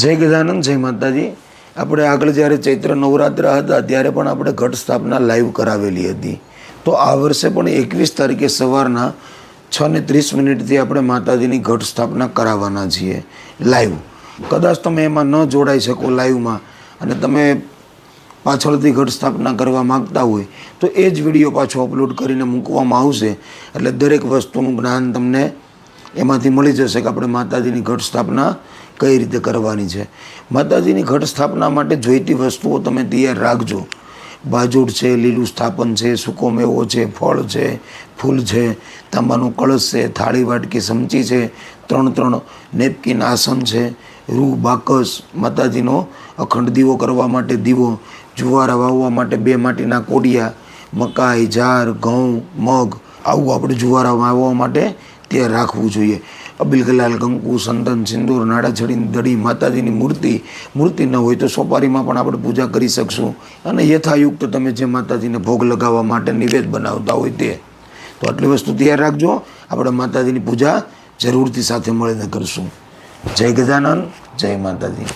જય ગજાનંદ, જય માતાજી. આપણે આગળ જ્યારે ચૈત્ર નવરાત્રા હતા, ત્યારે પણ આપણે ઘટ સ્થાપના લાઈવ કરાવેલી હતી. તો આ વર્ષે પણ એકવીસ તારીખે સવારના છ ને ત્રીસ મિનિટથી આપણે માતાજીની ઘટ સ્થાપના કરાવવાના છીએ લાઈવ કદાચ તમે એમાં ન જોડાઈ શકો લાઈવમાં અને તમે પાછળથી ઘટ સ્થાપના કરવા માગતા હોય, તો એ જ વીડિયો પાછો અપલોડ કરીને મૂકવામાં આવશે. એટલે દરેક વસ્તુનું જ્ઞાન તમને એમાંથી મળી જશે કે આપણે માતાજીની ઘટ સ્થાપના કઈ રીતે કરવાની છે. માતાજીની ઘટ સ્થાપના માટે જોઈતી વસ્તુઓ તમે તૈયાર રાખજો. બાજુડ છે, લીલું સ્થાપન છે, સૂકો મેવો છે, ફળ છે, ફૂલ છે, તાંબાનું કળશ છે, થાળી વાટકી સમચી છે, ત્રણ ત્રણ નેપકિન આસન છે, રૂ, બાકસ, માતાજીનો અખંડ દીવો કરવા માટે દીવો, જુવારા વાવવા માટે બે માટીના કોડિયા, મકાઈ જાર ઘઉં, મગ, આવું આપણે જુવારા વાવવા માટે તે રાખવું જોઈએ. અબિલ કલાલ કંકુ, સંતન સિંદૂર નાડાછડીની દડી માતાજીની મૂર્તિ. મૂર્તિ ન હોય તો સોપારીમાં પણ આપણે પૂજા કરી શકશું. અને યથાયુક્ત તમે જે માતાજીને ભોગ લગાવવા માટે નિવેદ બનાવતા હોય તે. તો આટલી વસ્તુ તૈયાર રાખજો. આપણે માતાજીની પૂજા જરૂરથી સાથે મળીને કરશું. જય ગજાનંદ જય માતાજી.